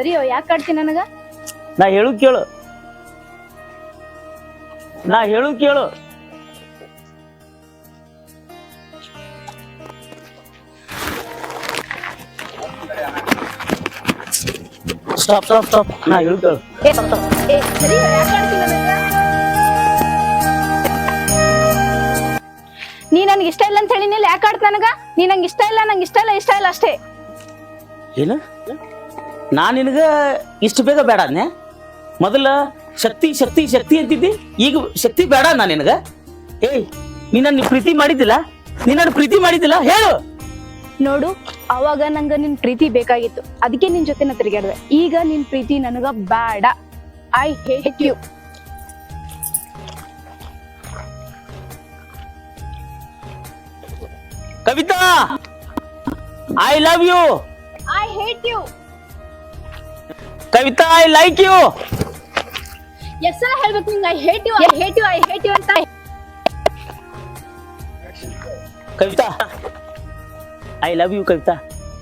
ಸರಿ ಯಾಕೆ ಕಾಡ್ತಿ ನನಗ? ನಾ ಹೇಳು ಕೇಳು. ನಾ ಹೇಳು ಕೇಳು. ಸ್ಟಾಪ್ ಸ್ಟಾಪ್ ಸ್ಟಾಪ್ ನಾ ಹೇಳು ಕೇಳು. ಏ, ಏ, ಸರಿ ಯಾಕೆ ಕಾಡ್ತಿ ನನಗ? ನೀ ನನ್ಗೆ ಇಷ್ಟ ಇಲ್ಲ ಅಂತ ಹೇಳಿನಿಲ್ಲ ಯಾಕೆ ಕಾಡ್ತಿ ನನಗ? ನೀ ನಂಗೆ ಇಷ್ಟ ಇಲ್ಲ ನಂಗೆ ಇಷ್ಟ ಇಲ್ಲ ಇಷ್ಟ ಇಲ್ಲ ಅಷ್ಟೇ. ಏನು? ನಾ ನಿನಗ ಇಷ್ಟು ಬೇಗ ಬೇಡ ಅನ್ನೇ ಮೊದಲ ಶಕ್ತಿ ಶಕ್ತಿ ಶಕ್ತಿ ಅಂತಿದ್ದಿ ಈಗ ಶಕ್ತಿ ಬೇಡ ನಾ ನಿನಗ? ಏಯ್ ನೀ ನನ್ನ ಪ್ರೀತಿ ಮಾಡಿದ್ದಿಲ್ಲ? ನೀ ನನ್ನ ಪ್ರೀತಿ ಮಾಡಿದ್ದಿಲ್ಲ? ಹೇಳು! ನೋಡು ಅವಾಗ ನಂಗ ನಿನ್ ಪ್ರೀತಿ ಬೇಕಾಗಿತ್ತು. ಅದಕ್ಕೆ ನಿನ್ ಜೊತೆ ನಾ ತಿರುಗಾಡ್ದೆ ಈಗ ನಿನ್ ಪ್ರೀತಿ ನನಗ ಬೇಡ I hate you Kavitha! I love you I hate you Kavitha I like you S ಸಲ ಹೇಳ್ಬೇಕು ನಿಂಗೆ I hate you I hate you I hate you ಅಂತ. Kavitha I love you Kavitha.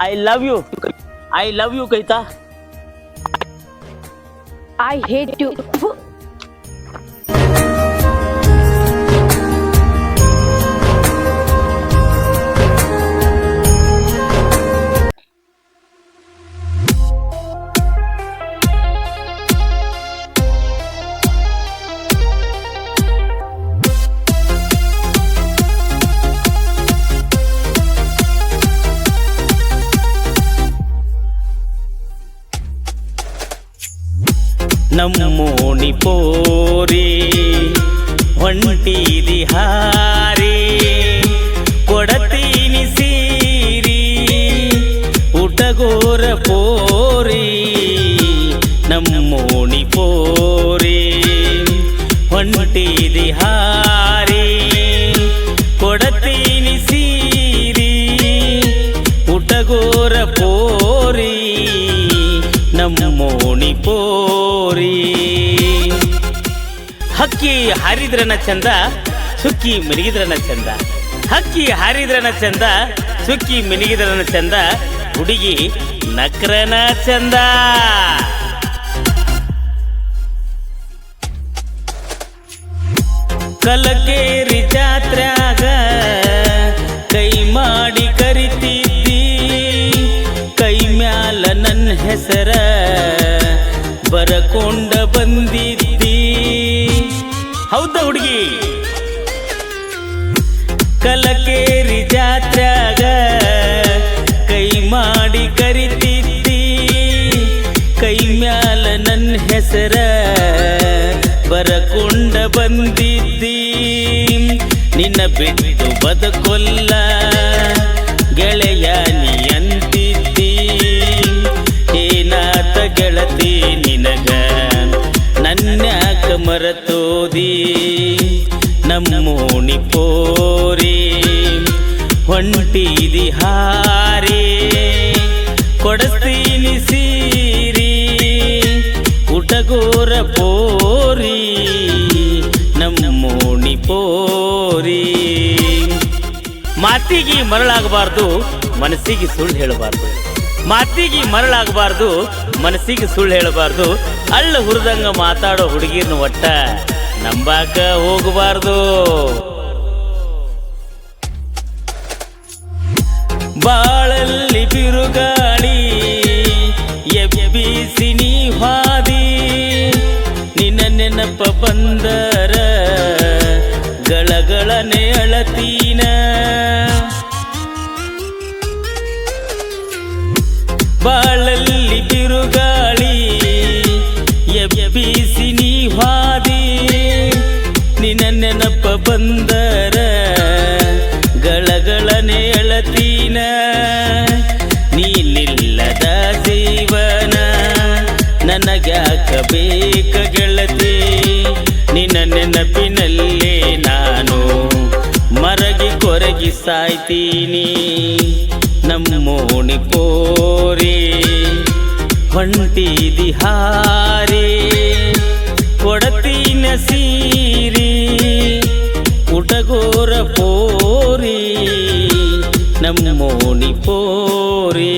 I love you I love you Kavitha. I hate you ನಮ್ಮೋಣಿ ಪೋರಿ ಹೊಂಟಿದಿ ಹಾರಿ. ಹಕ್ಕಿ ಹಾರಿದ್ರನ ಚಂದ, ಸುಕ್ಕಿ ಮಿನಿಗಿದ್ರನ ಚಂದ. ಹಕ್ಕಿ ಹಾರಿದ್ರನ ಚಂದ, ಸುಕ್ಕಿ ಮಿನಿಗಿದ್ರನ ಚಂದ, ಹುಡುಗಿ ನಕ್ರನ ಚಂದ. ಕಲಕೇರಿ ಜಾತ್ರ್ಯಾಗ ಕೈ ಮಾಡಿ ಕರಿತಿದ್ದಿ, ಕೈ ಮ್ಯಾಲ ನನ್ನ ಹೆಸರ ಬರಕೊಂಡ ಬಂದಿದ್ದಿ ನಿನ್ನ ಬಿಟ್ಟು ಬದುಕೊಲ್ಲ. ಗೆಳೆಯ ನೀ ಏನಾತ ಗೆಳತಿ ನಿನಗ? ನನ್ಯಾಕ ಮರತೋದಿ. ನಮ್ಮೋಣಿ ಪೋರಿ. ಹೊಂಟಿದಿ ಹಾರಿ ಕೊಡಸ್ತೀನಿ ಸೀರಿ. ಉಟಗೋರ ಪೋರಿ. ನಮ್ಮೋಣಿ ಪೋರಿ ಮಾತಿಗೆ ಮರಳಾಗಬಾರ್ದು, ಮನಸ್ಸಿಗೆ ಸುಳ್ಳು ಹೇಳಬಾರ್ದು. ಮಾತಿಗೆ ಮರಳಾಗಬಾರ್ದು, ಮನಸ್ಸಿಗೆ ಸುಳ್ಳು ಹೇಳಬಾರ್ದು. ಅಳ್ಳ ಹುರಿದಂಗ ಮಾತಾಡೋ ಹುಡುಗಿರ್ನ ಒಟ್ಟ ನಂಬಾಕ ಹೋಗಬಾರ್ದು. ಬಾಳಲ್ಲಿ ಬಿರುಗಾಳಿ, ಎಬ್ಬಿಸಿ ನೀ ಹಾದಿ, ನಿನ್ನ ನೆನಪ ಬಂದರ ಅಳತೀನ ಬಾಳಲ್ಲಿ ಬಿರುಗಾಳಿ ಎಬ್ಬಿಸಿ ನೀ ಹಾದಿ. ನಿನ್ನ ನೆನಪ ಬಂದರ ಗಳಗಳನೆ ಅಳತೀನ ನೀನಿಲ್ಲದ ಜೀವನ ನನಗ್ಯಾಕ ಬೇಕ ಗೆಳತಿ? ನಿನ್ನ ನೆನಪಿನಲ್ಲೇ ಸಾಯ್ತೀನಿ, ನಮ್ಮೋಣಿ ಪೋರಿ ಹೊಂಟಿದಿ ಹಾರಿ ಕೊಡತೀನ ಸೀರಿ ಉಟಗೋರ ಪೋರಿ, ನಮ್ಮೋಣಿ ಪೋರಿ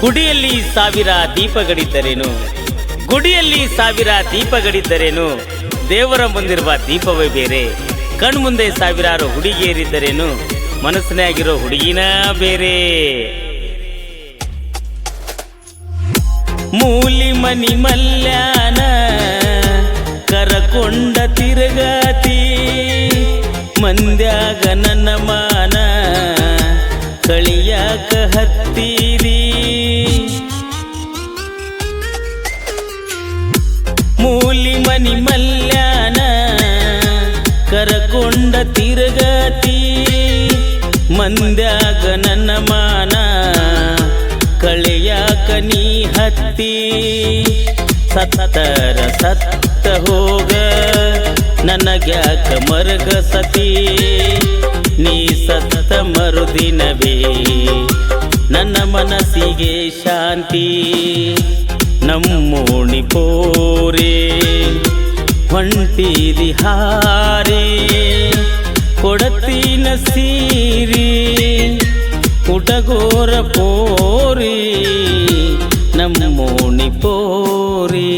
ಗುಡಿಯಲ್ಲಿ ಸಾವಿರ ದೀಪಗಳಿದ್ದರೇನು? ಗುಡಿಯಲ್ಲಿ ಸಾವಿರ ದೀಪಗಳಿದ್ದರೇನು? ದೇವರ ಮುಂದಿರುವ ದೀಪವೇ ಬೇರೆ. ಕಣ್ಮುಂದೆ ಸಾವಿರಾರು ಹುಡುಗಿಯರಿದ್ದರೇನು? ಮನಸ್ಸಿನಾಗಿರೋ ಹುಡುಗಿನ ಬೇರೆ. ಮೂಲಿ ಮನಿ ಮಲ್ಯಾನ, ಕರಕೊಂಡ ತಿರುಗತಿ, ಮಂದ್ಯಾಗ ನನ್ನ ಮಾನ, ಕಳಿಯಾಕ ಹತ್ತೀರಿ. ಕರಕೊಂಡ ತಿರುಗತಿ, ಮಂದ್ಯಾಗ ನನ್ನ ಮಾನ, ಕಳೆಯಾಕ ನೀ ಹತ್ತಿ. ಸತ್ತರ ಸತ್ತ ಹೋಗ, ನನಗ್ಯಾಕ ಮರಗ ಸತಿ. ನೀ ಸತತ ಮರುದಿನವೇ, ನನ್ನ ಮನಸ್ಸಿಗೆ ಶಾಂತಿ. ನಮ್ಮೋಣಿ ಪೋರೆ, ಹೊಂಟಿರಿ ಹಾರೆ. ಸೀರಿ ಉಟಗೋರ ಪೋರಿ ನಮ್ಮ ಮೋಣಿ ಪೋರಿ.